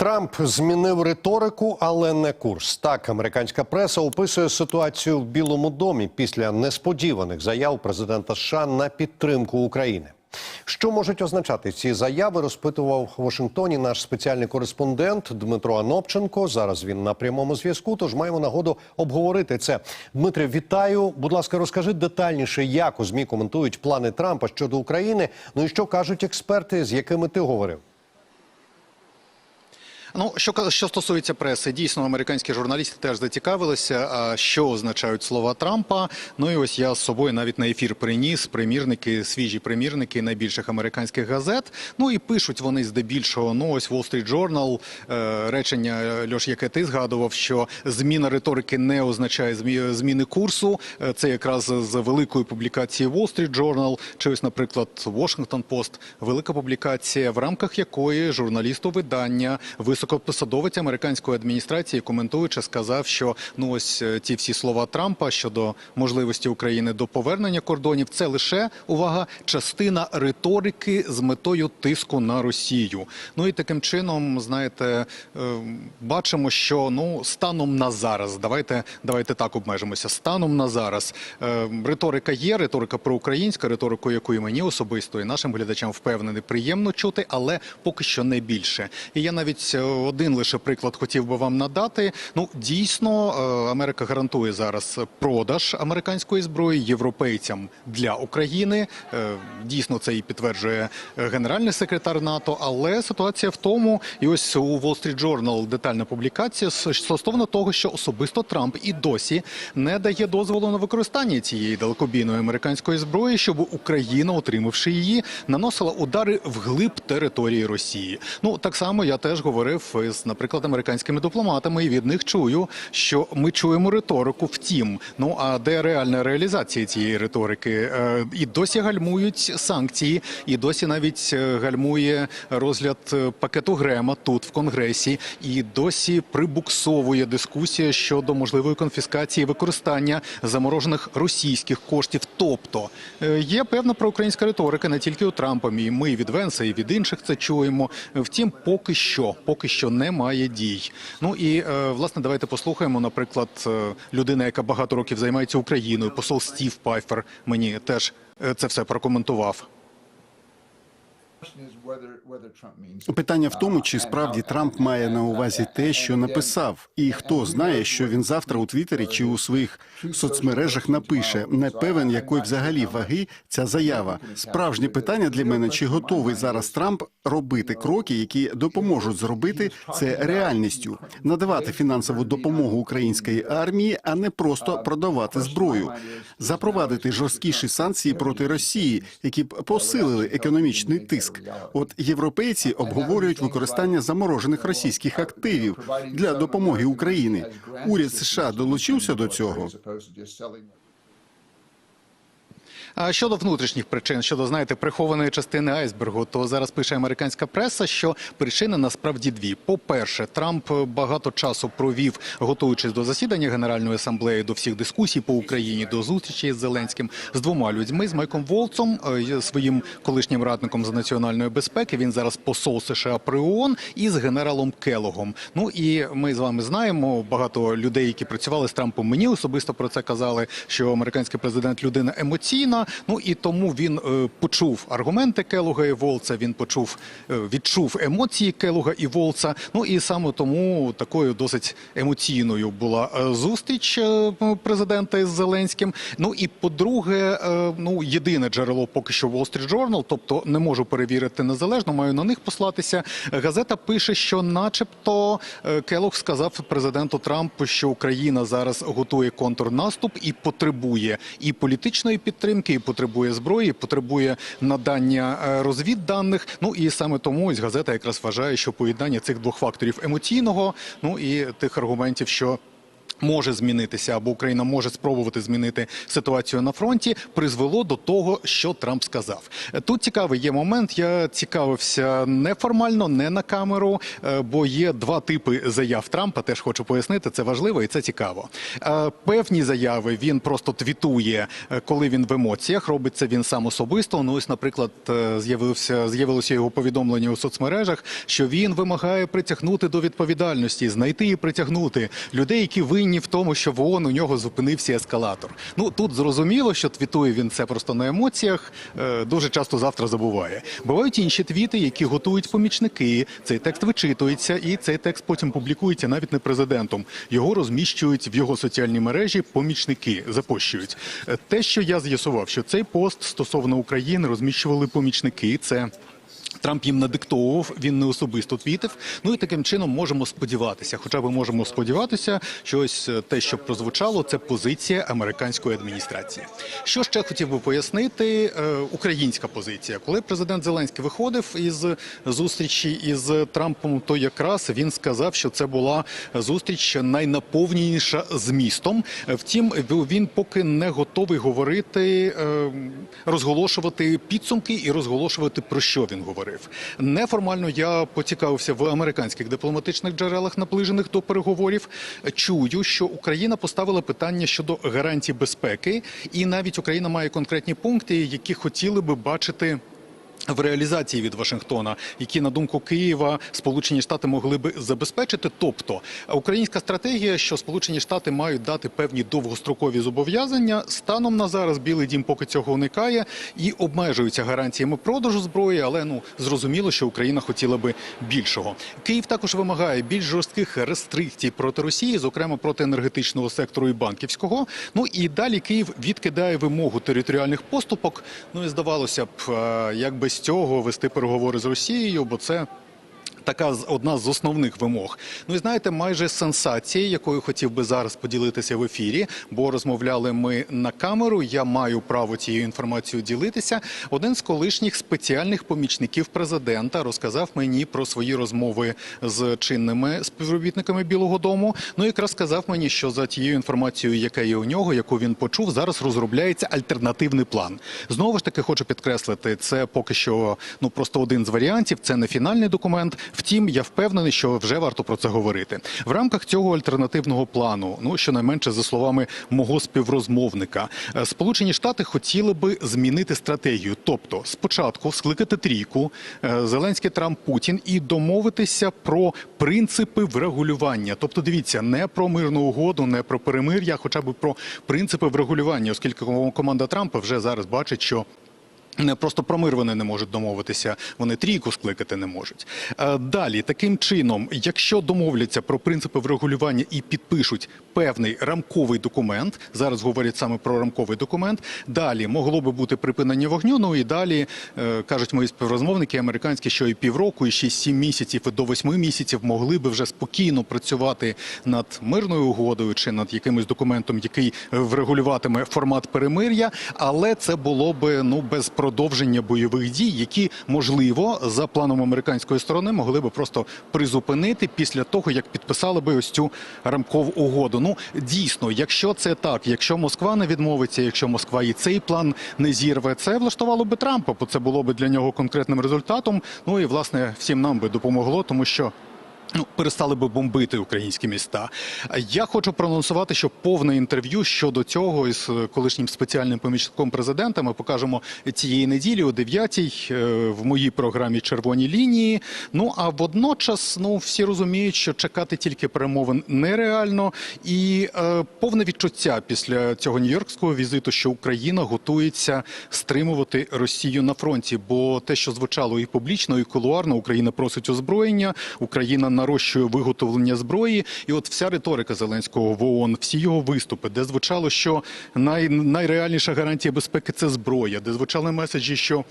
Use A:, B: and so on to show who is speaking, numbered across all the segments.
A: Трамп змінив риторику, але не курс. Так, американська преса описує ситуацію в Білому домі після несподіваних заяв президента США на підтримку України. Що можуть означати ці заяви? Розпитував в Вашингтоні наш спеціальний кореспондент Дмитро Анопченко. Зараз він на прямому зв'язку. Тож маємо нагоду обговорити це. Дмитре, вітаю. Будь ласка, розкажи детальніше, як у змі коментують плани Трампа щодо України. Ну і що кажуть експерти, з якими ти говорив?
B: Ну, що що стосується преси, дійсно американські журналісти теж зацікавилися, що означають слова Трампа. Ну і ось я з собою навіть на ефір приніс примірники, свіжі примірники найбільших американських газет. Ну і пишуть вони здебільшого. Ну ось Wall Street Journal, е, речення Льош, яке ти згадував, що зміна риторики не означає змі- зміни курсу. Е, Це якраз з великої публікації Wall Street Journal, чи ось, наприклад, Washington Post, велика публікація, в рамках якої журналісту видання високопосадовець американської адміністрації, коментуючи, сказав, що ну ось е, ті всі слова Трампа щодо можливості України до повернення кордонів, це лише увага, частина риторики з метою тиску на Росію. Ну і таким чином, знаєте, е, бачимо, що ну станом на зараз, давайте давайте так обмежимося. Станом на зараз е, риторика є, риторика проукраїнська, риторику, яку і мені особисто і нашим глядачам впевнений, приємно чути, але поки що не більше. І я навіть один лише приклад хотів би вам надати. Ну дійсно, е, Америка гарантує зараз продаж американської зброї європейцям для України. Е, Дійсно, це і підтверджує генеральний секретар НАТО. Але ситуація в тому, і ось у Wall Street Journal детальна публікація стосовно того, що особисто Трамп і досі не дає дозволу на використання цієї далекобійної американської зброї, щоб Україна, отримавши її, наносила удари вглиб території Росії. Ну так само я теж говорив з, наприклад, американськими дипломатами, і від них чую, що ми чуємо риторику. Втім, ну а де реальна реалізація цієї риторики? Е, І досі гальмують санкції, і досі навіть е, гальмує розгляд е, пакету Грема тут в Конгресі, і досі прибуксовує дискусія щодо можливої конфіскації використання заморожених російських коштів. Тобто є певна проукраїнська риторика не тільки у Трампа, і ми від Венса, і від інших це чуємо. Втім, поки що, поки що немає дій. Ну і е, власне, давайте послухаємо, наприклад, е, людина, яка багато років займається Україною, посол Стів Пайфер, мені теж е, це все прокоментував.
C: Питання в тому, чи справді Трамп має на увазі те, що написав, і хто знає, що він завтра у Твіттері чи у своїх соцмережах напише. Не певен, якої взагалі ваги ця заява. Справжнє питання для мене: чи готовий зараз Трамп робити кроки, які допоможуть зробити це реальністю, надавати фінансову допомогу української армії, а не просто продавати зброю, запровадити жорсткіші санкції проти Росії, які б посилили економічний тиск. От європейці обговорюють використання заморожених російських активів для допомоги Україні. Уряд США долучився до цього.
B: А щодо внутрішніх причин, щодо знаєте, прихованої частини айсбергу, то зараз пише американська преса, що причини насправді дві. По-перше, Трамп багато часу провів, готуючись до засідання Генеральної асамблеї, до всіх дискусій по Україні, до зустрічі з Зеленським з двома людьми з Майком Волцом, е, своїм колишнім радником з національної безпеки. Він зараз посол США при ООН і з генералом Келогом. Ну і ми з вами знаємо багато людей, які працювали з Трампом. Мені особисто про це казали, що американський президент людина емоційна. Ну і тому він е, почув аргументи Келога і Волца. Він почув, е, відчув емоції Келога і Волца. Ну і саме тому такою досить емоційною була е, зустріч е, президента із Зеленським. Ну і по-друге, е, ну єдине джерело поки що Wall Street Journal, тобто не можу перевірити незалежно, маю на них послатися. Газета пише, що, начебто, е, Келог сказав президенту Трампу, що Україна зараз готує контрнаступ і потребує і політичної підтримки, і потребує зброї, потребує надання е, розвідданих. Ну і саме тому ось газета якраз вважає, що поєднання цих двох факторів емоційного, ну і тих аргументів, що може змінитися, або Україна може спробувати змінити ситуацію на фронті, призвело до того, що Трамп сказав. Е, Тут цікавий є момент. Я цікавився неформально, не на камеру, е, бо є два типи заяв Трампа. Теж хочу пояснити, це важливо і це цікаво. Е, Певні заяви він просто твітує, коли він в емоціях. Робить це він сам особисто. Ну ось, наприклад, з'явився з'явилося його повідомлення у соцмережах, що він вимагає притягнути до відповідальності, знайти і притягнути людей, які винні в тому, що в ООН у нього зупинився ескалатор. Ну тут зрозуміло, що твітує він це просто на емоціях. е, Дуже часто завтра забуває. Бувають інші твіти, які готують помічники. Цей текст вичитується, і цей текст потім публікується навіть не президентом. Його розміщують в його соціальній мережі. Помічники запощують. Е, Те, що я з'ясував, що цей пост стосовно України розміщували помічники. Це Трамп їм надиктовував, він не особисто твітив. Ну і таким чином можемо сподіватися, хоча б можемо сподіватися, що ось е, те, що прозвучало, це позиція американської адміністрації. Що ще хотів би пояснити, е, українська позиція. Коли президент Зеленський виходив із зустрічі із Трампом, то якраз він сказав, що це була зустріч найнаповненіша змістом. Втім, він поки не готовий говорити, е, розголошувати підсумки і розголошувати про що він говорив. Неформально я поцікавився в американських дипломатичних джерелах, наближених до переговорів. Чую, що Україна поставила питання щодо гарантій безпеки, і навіть Україна має конкретні пункти, які хотіли би бачити. В реалізації від Вашингтона, які на думку Києва Сполучені Штати могли би забезпечити, тобто українська стратегія, що Сполучені Штати мають дати певні довгострокові зобов'язання, станом на зараз Білий Дім поки цього уникає і обмежується гарантіями продажу зброї, але ну зрозуміло, що Україна хотіла би більшого. Київ також вимагає більш жорстких рестрикцій проти Росії, зокрема проти енергетичного сектору і банківського. Ну і далі Київ відкидає вимогу територіальних поступок. Ну і здавалося б, е, як без цього вести переговори з Росією, бо це. Така одна з основних вимог. Ну і знаєте, майже сенсація, якою хотів би зараз поділитися в ефірі, бо розмовляли ми на камеру. Я маю право цією інформацією ділитися. Один з колишніх спеціальних помічників президента розказав мені про свої розмови з чинними співробітниками Білого Дому. Ну якраз сказав мені, що за тією інформацією, яка є у нього, яку він почув, зараз розробляється альтернативний план. Знову ж таки, хочу підкреслити, це поки що ну просто один з варіантів. Це не фінальний документ. Втім, я впевнений, що вже варто про це говорити. В рамках цього альтернативного плану, ну щонайменше за словами мого співрозмовника, е, Сполучені Штати хотіли би змінити стратегію, тобто спочатку скликати трійку е, Зеленський Трамп Путін і домовитися про принципи врегулювання. Тобто, дивіться, не про мирну угоду, не про перемир'я, хоча б про принципи врегулювання, оскільки команда Трампа вже зараз бачить, що просто про мир вони не можуть домовитися, вони трійку скликати не можуть. Е, Далі, таким чином, якщо домовляться про принципи врегулювання і підпишуть певний рамковий документ, зараз говорять саме про рамковий документ. Далі могло би бути припинення вогню. Ну і далі е, кажуть мої співрозмовники американські, що і півроку, і 6-7 місяців, і до 8 місяців могли би вже спокійно працювати над мирною угодою чи над якимось документом, який е, врегулюватиме формат перемир'я, але це було би ну без продовження бойових дій, які можливо за планом американської сторони могли би просто призупинити після того, як підписали би ось цю рамкову угоду. Ну дійсно, якщо це так, якщо Москва не відмовиться, якщо Москва і цей план не зірве, це влаштувало би Трампа, бо це було би для нього конкретним результатом. Ну і власне всім нам би допомогло, тому що. Ну, перестали би бомбити українські міста. Я хочу проанонсувати, що повне інтерв'ю щодо цього із е, колишнім спеціальним помічником президента ми покажемо цієї неділі о 9-й е, в моїй програмі Червоні лінії. Ну а водночас, ну всі розуміють, що чекати тільки перемовин нереально, і е, повне відчуття після цього нью-йоркського візиту, що Україна готується стримувати Росію на фронті. Бо те, що звучало і публічно, і кулуарно, Україна просить озброєння, Україна нарощує виготовлення зброї. І от вся риторика Зеленського в ООН, всі його виступи, де звучало, що най, найреальніша гарантія безпеки це зброя, де звучали меседжі, що.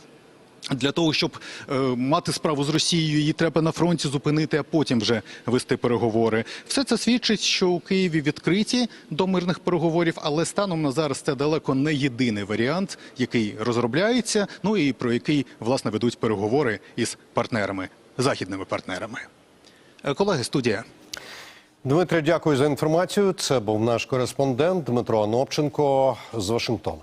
B: Для того щоб е, мати справу з Росією, її треба на фронті зупинити, а потім вже вести переговори. Все це свідчить, що у Києві відкриті до мирних переговорів, але станом на зараз це далеко не єдиний варіант, який розробляється. Ну і про який власне ведуть переговори із партнерами, західними партнерами. Е, Колеги, студія.
A: Дмитре, дякую за інформацію. Це був наш кореспондент Дмитро Анопченко з Вашингтона.